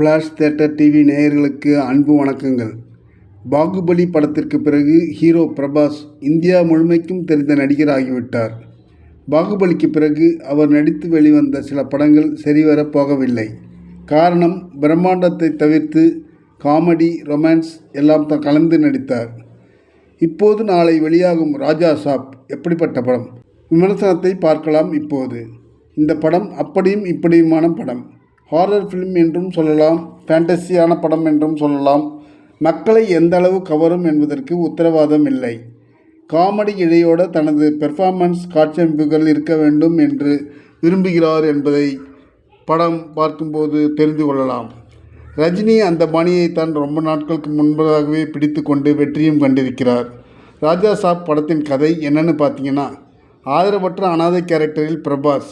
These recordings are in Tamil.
ஃப்ளாஷ் தேட்டர் டிவி நேயர்களுக்கு அன்பு வணக்கங்கள். பாகுபலி படத்திற்கு பிறகு ஹீரோ பிரபாஸ் இந்தியா முழுமைக்கும் தெரிந்த நடிகர் ஆகிவிட்டார் பாகுபலிக்கு பிறகு அவர் நடித்து வெளிவந்த சில படங்கள் சரிவர போகவில்லை. காரணம் பிரம்மாண்டத்தை தவிர்த்து காமெடி ரொமான்ஸ் எல்லாம் தான் கலந்து நடித்தார். இப்போது நாளை வெளியாகும் ராஜா சாப் எப்படிப்பட்ட படம்? விமர்சனத்தை பார்க்கலாம் இப்போது. இந்த படம் அப்படியும் இப்படியுமான படம். ஹாரர் ஃபிலிம் என்றும் சொல்லலாம் ஃபேண்டஸியான படம் என்றும் சொல்லலாம். மக்களை எந்த அளவு கவரும் என்பதற்கு உத்தரவாதம் இல்லை. காமெடி இழையோட தனது பெர்ஃபார்மன்ஸ் காட்சியமைப்புகள் இருக்க வேண்டும் என்று விரும்புகிறார் என்பதை படம் பார்க்கும்போது தெரிந்து கொள்ளலாம். ரஜினி அந்த பாணியை தான் ரொம்ப நாட்களுக்கு முன்பதாகவே பிடித்து கொண்டு வெற்றியும் கண்டிருக்கிறார். ராஜா சாப் படத்தின் கதை என்னன்னு பார்த்தீங்கன்னா ஆதரவற்ற அனாதை கேரக்டரில் பிரபாஸ்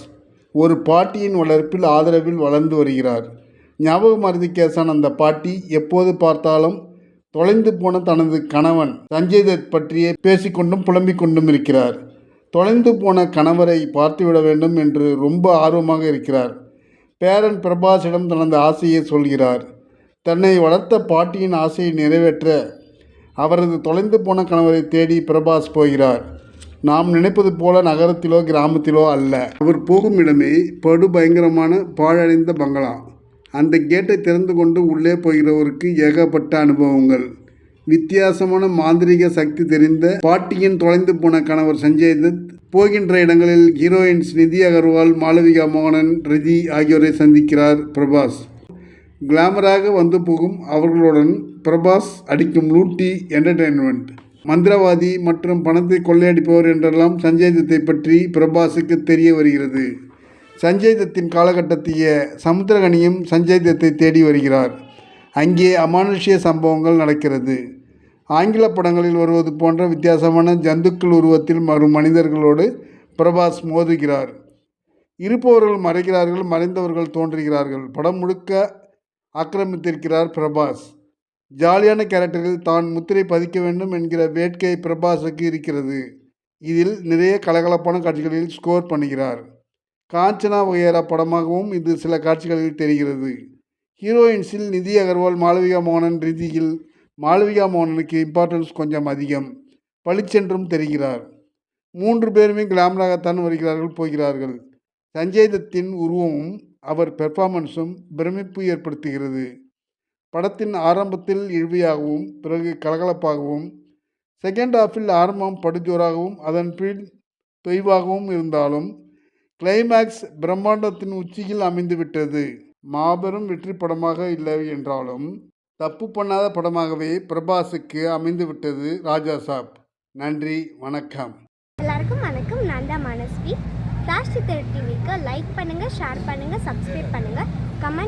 ஒரு பாட்டியின் வளர்ப்பில் ஆதரவில் வளர்ந்து வருகிறார். ஞாபக மருதி கேசான் அந்த பாட்டி எப்போது பார்த்தாலும் தொலைந்து போன தனது கணவன் சஞ்சய் தத் பற்றியே பேசிக்கொண்டும் புலம்பிக் கொண்டும் இருக்கிறார். தொலைந்து போன கணவரை பார்த்துவிட வேண்டும் என்று ரொம்ப ஆர்வமாக இருக்கிறார். பேரன் பிரபாஸிடம் தனது ஆசையை சொல்கிறார். தன்னை வளர்த்த பாட்டியின் ஆசையை நிறைவேற்ற அவரது தொலைந்து போன கணவரை தேடி பிரபாஸ் போகிறார். நாம் நினைப்பது போல நகரத்திலோ கிராமத்திலோ அல்ல. அவர் போகும் இடமே படு பயங்கரமான பாழடைந்த பங்களா. அந்த கேட்டை திறந்து கொண்டு உள்ளே போகிறவருக்கு ஏகப்பட்ட அனுபவங்கள். வித்தியாசமான மாந்திரிக சக்தி தெரிந்த பாட்டியின் தொலைந்து போன கணவர் சஞ்சய் தத் போகின்ற இடங்களில் ஹீரோயின்ஸ் நிதி அகர்வால் மாளவிகா மோகனன் ரிதி ஆகியோரை சந்திக்கிறார் பிரபாஸ். கிளாமராக வந்து போகும் அவர்களுடன் பிரபாஸ் அடிக்கும் லூட்டி என்டர்டெயின்மெண்ட் மந்திரவாதி மற்றும் பணத்தை கொள்ளையடிப்பவர் என்றெல்லாம் சஞ்சய் தத்தை பற்றி பிரபாஸுக்கு தெரிய வருகிறது. சஞ்சய் தத்தின் காலகட்டத்திய சமுத்திரகனியும் சஞ்சய் தத்தை தேடி வருகிறார். அங்கே அமானுஷ்ய சம்பவங்கள் நடக்கிறது. ஆங்கில படங்களில் வருவது போன்ற வித்தியாசமான ஜந்துக்கள் உருவத்தில் வரும் மனிதர்களோடு பிரபாஸ் மோதுகிறார். இருப்பவர்கள் மறைகிறார்கள் மறைந்தவர்கள் தோன்றுகிறார்கள். படம் முழுக்க ஆக்கிரமித்திருக்கிறார் பிரபாஸ். ஜாலியான கேரக்டரில் தான் முத்திரை பதிக்க வேண்டும் என்கிற வேட்கை பிரபாஸுக்கு இருக்கிறது. இதில் நிறைய கலகலப்பான காட்சிகளில் ஸ்கோர் பண்ணுகிறார். காஞ்சனா வகையரா படமாகவும் இது சில காட்சிகளில் தெரிகிறது. ஹீரோயின்ஸில் நிதி அகர்வால் மாளவிகா மோகனன் ரீதியில் மாளவிகா மோகனனுக்கு இம்பார்ட்டன்ஸ் கொஞ்சம் அதிகம். பளிச்சென்றும் தெரிகிறார். மூன்று பேருமே கிளாமராகத்தான் வருகிறார்கள் போகிறார்கள். சஞ்சய் தத்தின் உருவமும் அவர் பெர்ஃபார்மன்ஸும் பிரமிப்பு ஏற்படுத்துகிறது. படத்தின் ஆரம்பத்தில் இழுவையாகவும் பிறகு கலகலப்பாகவும் செகண்ட் ஹாஃபில் ஆரம்பம் படுஜோராகவும் அதன் பின் தொய்வாகவும் இருந்தாலும் கிளைமேக்ஸ் பிரம்மாண்டத்தின் உச்சியில் அமைந்துவிட்டது. மாபெரும் வெற்றி படமாக இல்லை என்றாலும் தப்பு பண்ணாத படமாகவே பிரபாஸுக்கு அமைந்துவிட்டது ராஜா சாப். நன்றி வணக்கம். எல்லாருக்கும் வணக்கம். நான் தான் மனஸ்வி. ஃப்ளாஷ் டிவிக்கு லைக் பண்ணுங்கள் ஷேர் பண்ணுங்கள் சப்ஸ்கிரைப் பண்ணுங்கள் கமெண்ட் பண்ணுங்கள்